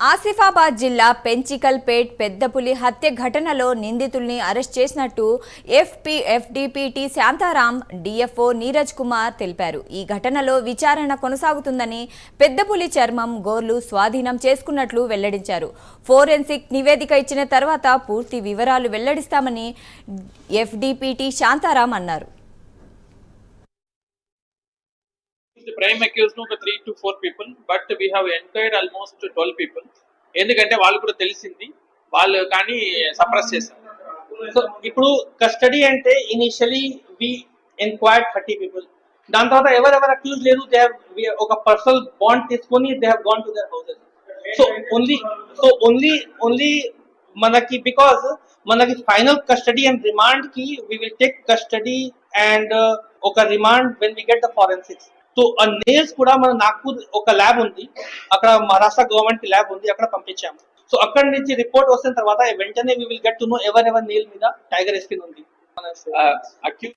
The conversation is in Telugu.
ఆసిఫాబాద్ జిల్లా పెంచికల్పేట్ పెద్దపులి హత్య ఘటనలో నిందితుల్ని అరెస్ట్ చేసినట్టు FP FDPT Shantaram DFO Neeraj Kumar తెలిపారు. ఈ ఘటనలో విచారణ కొనసాగుతుందని పెద్దపులి చర్మం గోర్లు స్వాధీనం చేసుకున్నట్లు వెల్లడించారు. ఫోరెన్సిక్ నివేదిక ఇచ్చిన తర్వాత పూర్తి వివరాలు వెల్లడిస్తామని ఎఫ్డిపిటి శాంతారాం అన్నారు. The prime accused ఒక three two four people but we have enquired almost twelve people ఎందుకంటే వాళ్ళు కూడా తెలిసింది వాళ్ళు కానీ సప్రెస్ చేశారు. సో ఇప్పుడు కస్టడీ అంటే initially we enquired thirty people దాని తర్వాత ఎవరెవరు అక్యూజ్ లేరు దే ఒక పర్సనల్ బాండ్ తీసుకొని they have gone to their houses so only so only only మనకి బికాస్ మనకి ఫైనల్ కస్టడీ అండ్ రిమాండ్కి we will take custody and ఒక remand when we get the forensics so ఆ నేల్స్ కూడా మన నాగ్పూర్ ఒక ల్యాబ్ ఉంది. అక్కడ మహారాష్ట్ర గవర్నమెంట్కి ల్యాబ్ ఉంది. అక్కడ పంపించాము. సో అక్కడ నుంచి రిపోర్ట్ వచ్చిన తర్వాత వెంటనే we will get to know ఎవరెవర్ nail మీద టైగర్ స్కిన్ ఉంది. Uh,